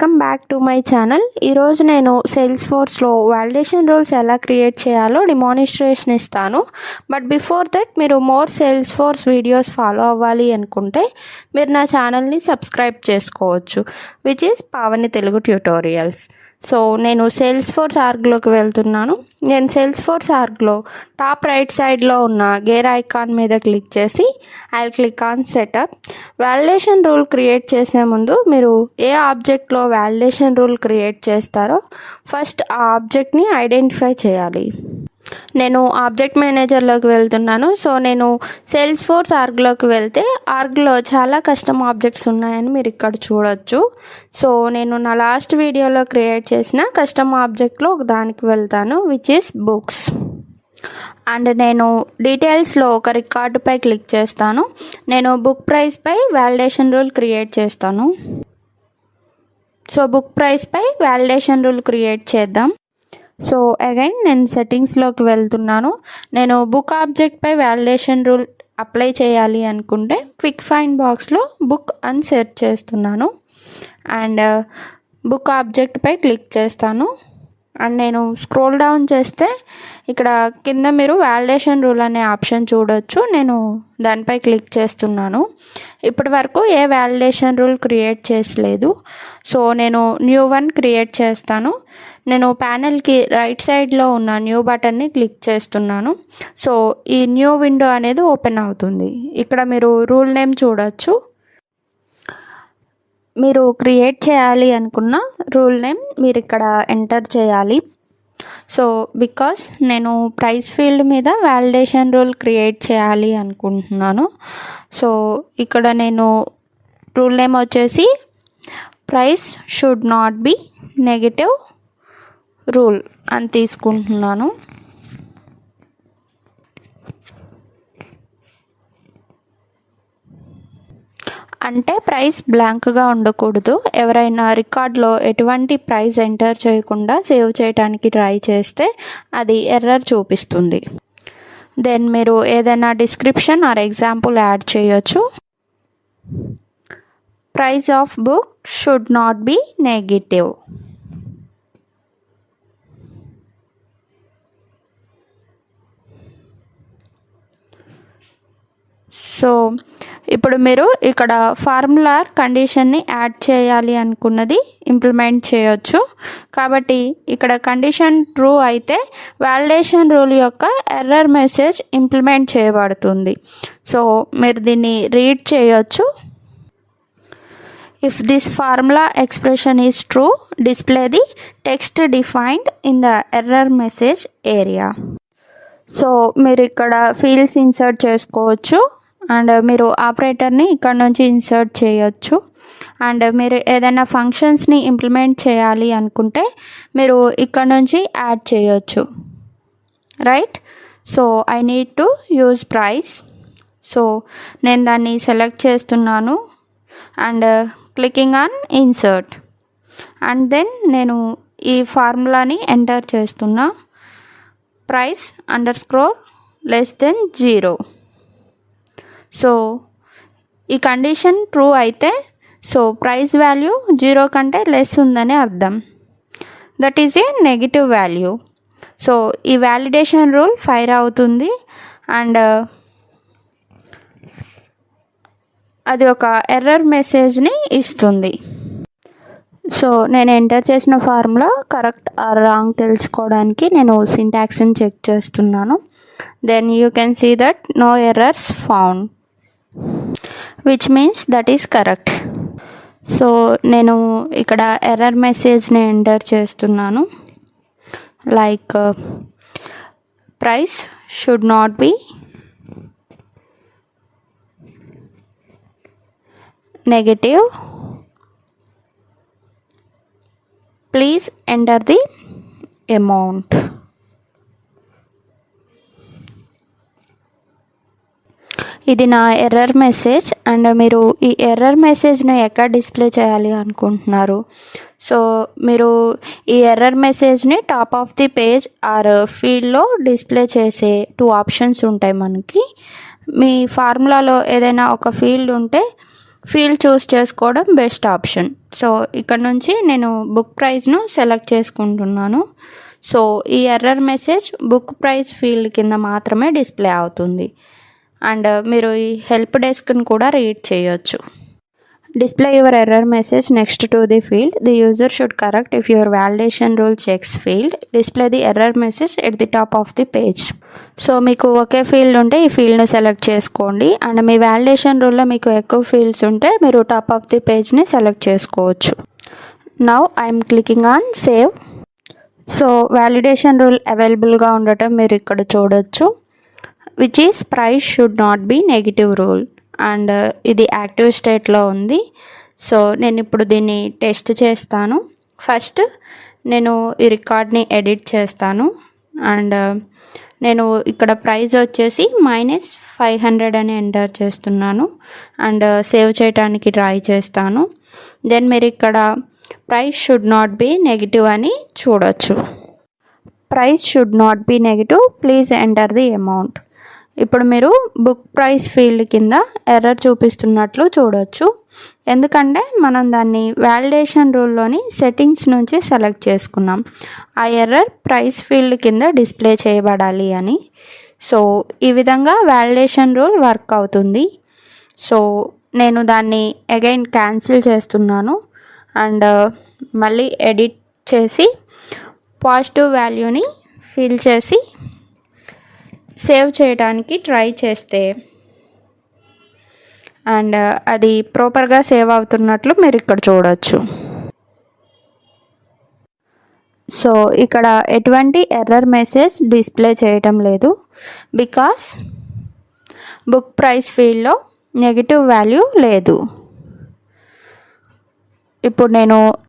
Welcome back to my channel. ఈరోజు నేను సేల్స్ ఫోర్స్లో వాలిడేషన్ రూల్స్ ఎలా క్రియేట్ చేయాలో డిమానిస్ట్రేషన్ ఇస్తాను. బట్ బిఫోర్ దట్ మీరు more Salesforce videos follow అవ్వాలి అనుకుంటే మీరు నా ఛానల్ని సబ్స్క్రైబ్ చేసుకోవచ్చు which is Pavani Telugu tutorials so నేను సేల్స్ ఫోర్స్ ఆర్గ్లోకి వెళ్తున్నాను. నేను సేల్స్ ఫోర్స్ ఆర్గ్లో టాప్ రైట్ సైడ్లో ఉన్న గేర్ ఐకాన్ మీద క్లిక్ చేసి I click on setup validation rule create చేసే ముందు మీరు ఏ ఆబ్జెక్ట్లో వాలిడేషన్ రూల్ క్రియేట్ చేస్తారో ఫస్ట్ ఆ ఆబ్జెక్ట్ని ఐడెంటిఫై చేయాలి. నేను ఆబ్జెక్ట్ మేనేజర్లోకి వెళ్తున్నాను. సో నేను సేల్స్ ఫోర్స్ ఆర్గ్లోకి వెళ్తే ఆర్గ్లో చాలా కస్టమ్ ఆబ్జెక్ట్స్ ఉన్నాయని మీరు ఇక్కడ చూడొచ్చు. సో నేను నా లాస్ట్ వీడియోలో క్రియేట్ చేసిన కస్టమ్ ఆబ్జెక్ట్లో ఒక దానికి వెళ్తాను విచ్ ఇస్ బుక్స్ అండ్ నేను డీటెయిల్స్లో ఒక రికార్డుపై క్లిక్ చేస్తాను. నేను బుక్ ప్రైస్పై వ్యాలిడేషన్ రూల్ క్రియేట్ చేస్తాను. సో బుక్ ప్రైస్పై వ్యాలిడేషన్ రూల్ క్రియేట్ చేద్దాం. సో అగైన్ నేను సెట్టింగ్స్లోకి వెళ్తున్నాను. నేను బుక్ ఆబ్జెక్ట్పై వ్యాలిడేషన్ రూల్ అప్లై చేయాలి అనుకుంటే క్విక్ ఫైండ్ బాక్స్లో బుక్ అని సెర్చ్ చేస్తున్నాను. అండ్ బుక్ ఆబ్జెక్ట్పై క్లిక్ చేస్తాను. అండ్ నేను స్క్రోల్ డౌన్ చేస్తే ఇక్కడ కింద మీరు వ్యాలిడేషన్ రూల్ అనే ఆప్షన్ చూడొచ్చు. నేను దానిపై క్లిక్ చేస్తున్నాను. ఇప్పటి వరకు ఏ వ్యాలిడేషన్ రూల్ క్రియేట్ చేసలేదు. సో నేను న్యూ వన్ క్రియేట్ చేస్తాను. నేను ప్యానెల్కి రైట్ సైడ్లో ఉన్న న్యూ బటన్ని క్లిక్ చేస్తున్నాను. సో ఈ న్యూ విండో అనేది ఓపెన్ అవుతుంది. ఇక్కడ మీరు రూల్ నేమ్ చూడొచ్చు. మీరు క్రియేట్ చేయాలి అనుకున్న రూల్ నేమ్ మీరు ఇక్కడ ఎంటర్ చేయాలి. సో బికాస్ నేను ప్రైస్ ఫీల్డ్ మీద వ్యాలిడేషన్ రూల్ క్రియేట్ చేయాలి అనుకుంటున్నాను. సో ఇక్కడ నేను రూల్ నేమ్ వచ్చేసి price should not be negative rule అని తీసుకుంటున్నాను. అంటే ప్రైస్ బ్లాంక్గా ఉండకూడదు. ఎవరైనా రికార్డ్లో ఎటువంటి ప్రైస్ ఎంటర్ చేయకుండా సేవ్ చేయడానికి ట్రై చేస్తే అది ఎర్రర్ చూపిస్తుంది. దెన్ మీరు ఏదైనా డిస్క్రిప్షన్ ఆర్ ఎగ్జాంపుల్ యాడ్ చేయొచ్చు. Price of book should not be negative. So ఇప్పుడు మీరు ఇక్కడ ఫార్ములా కండిషన్ని యాడ్ చేయాలి అనుకున్నది ఇంప్లిమెంట్ చేయొచ్చు. కాబట్టి ఇక్కడ కండిషన్ ట్రూ అయితే వ్యాలిడేషన్ రూల్ యొక్క ఎర్రర్ మెసేజ్ ఇంప్లిమెంట్ చేయబడుతుంది. సో మీరు దీన్ని రీడ్ చేయొచ్చు. If this formula expression is true display the text defined in the error message area so మీరు ఇక్కడ ఫీల్డ్స్ ఇన్సర్ట్ చేసుకోవచ్చు. అండ్ మీరు ఆపరేటర్ని ఇక్కడ నుంచి ఇన్సర్ట్ చేయొచ్చు. అండ్ మీరు ఏదైనా ఫంక్షన్స్ని ఇంప్లిమెంట్ చేయాలి అనుకుంటే మీరు ఇక్కడ నుంచి యాడ్ చేయొచ్చు. Right? So I need to use price. So నేను దాన్ని సెలెక్ట్ చేస్తున్నాను. And clicking on insert. And then నేను ఈ ఫార్ములాని ఎంటర్ చేస్తున్నా. Price underscore less than zero. So ఈ కండిషన్ ట్రూ అయితే సో ప్రైస్ వాల్యూ జీరో కంటే లెస్ ఉందని అర్థం. That is a negative value. So ఈ వ్యాలిడేషన్ రూల్ ఫైర్ అవుతుంది. అండ్ అది ఒక ఎర్రర్ మెసేజ్ని ఇస్తుంది. సో నేను ఎంటర్ చేసిన ఫార్ములా కరెక్ట్ ఆర్ రాంగ్ తెలుసుకోవడానికి నేను సింటాక్స్ని చెక్ చేస్తున్నాను. Then you can see that no errors found. Which means that is correct so నేను ఇక్కడ ఎర్రర్ మెసేజ్ని ఎంటర్ చేస్తున్నాను. Like price should not be negative please enter the amount ఇది నా ఎర్రర్ మెసేజ్ అండ్ మీరు ఈ ఎర్రర్ మెసేజ్ను ఎక్కడ డిస్ప్లే చేయాలి అనుకుంటున్నారు? సో మీరు ఈ ఎర్రర్ మెసేజ్ని top of the page or ఫీల్డ్లో డిస్ప్లే చేసే టూ ఆప్షన్స్ ఉంటాయి మనకి. మీ ఫార్ములాలో ఏదైనా ఒక ఫీల్డ్ ఉంటే ఫీల్డ్ చూస్ చేసుకోవడం బెస్ట్ ఆప్షన్ సో ఇక్కడ నుంచి నేను బుక్ ప్రైస్ను సెలెక్ట్ చేసుకుంటున్నాను. సో ఈ error message book price field కింద మాత్రమే డిస్ప్లే అవుతుంది. అండ్ మీరు ఈ హెల్ప్ డెస్క్ని కూడా రీడ్ చేయొచ్చు. Display your error message next to the field. The user should correct if your validation rule checks field. Display the error message at the top of the page. So మీకు ఒకే field ఉంటే ఈ ఫీల్డ్ని select చేసుకోండి. And me validation రూల్లో మీకు ఎక్కువ fields ఉంటే మీరు టాప్ ఆఫ్ ది పేజ్ని సెలెక్ట్ చేసుకోవచ్చు. Now I'm clicking on save. So validation rule అవైలబుల్గా ఉండటం మీరు ఇక్కడ చూడొచ్చు. Which is price should not be negative rule and ఇది యాక్టివ్ స్టేట్లో ఉంది. సో నేను ఇప్పుడు దీన్ని టెస్ట్ చేస్తాను. ఫస్ట్ నేను ఈ రికార్డ్ని ఎడిట్ చేస్తాను. అండ్ uh, నేను ఇక్కడ ప్రైస్ వచ్చేసి మైనస్ ఫైవ్ హండ్రెడ్ అని ఎంటర్ చేస్తున్నాను. అండ్ సేవ్ చేయడానికి ట్రై చేస్తాను. దెన్ మీరు ఇక్కడ price should not be negative అని చూడొచ్చు. Price should not be negative please enter the amount ఇప్పుడు మీరు బుక్ ప్రైస్ ఫీల్డ్ కింద ఎర్రర్ చూపిస్తున్నట్లు చూడొచ్చు. ఎందుకంటే మనం దాన్ని వ్యాలిడేషన్ రూల్లోని సెట్టింగ్స్ నుంచి సెలెక్ట్ చేసుకున్నాం. ఆ ఎర్రర్ ప్రైస్ ఫీల్డ్ కింద డిస్ప్లే చేయబడాలి అని. సో ఈ విధంగా వ్యాలిడేషన్ రూల్ వర్క్ అవుతుంది. సో నేను దాన్ని అగైన్ క్యాన్సిల్ చేస్తున్నాను. అండ్ మళ్ళీ ఎడిట్ చేసి పాజిటివ్ వాల్యూని ఫిల్ చేసి సేవ్ చేయడానికి ట్రై చేస్తే. అండ్ uh, అది ప్రాపర్గా సేవ్ అవుతున్నట్లు మీరు ఇక్కడ చూడవచ్చు సో ఇక్కడ ఎటువంటి ఎర్రర్ మెసేజ్ డిస్ప్లే చేయటం లేదు. బికాస్ బుక్ ప్రైస్ ఫీల్డ్లో నెగిటివ్ వాల్యూ లేదు. ఇప్పుడు నేను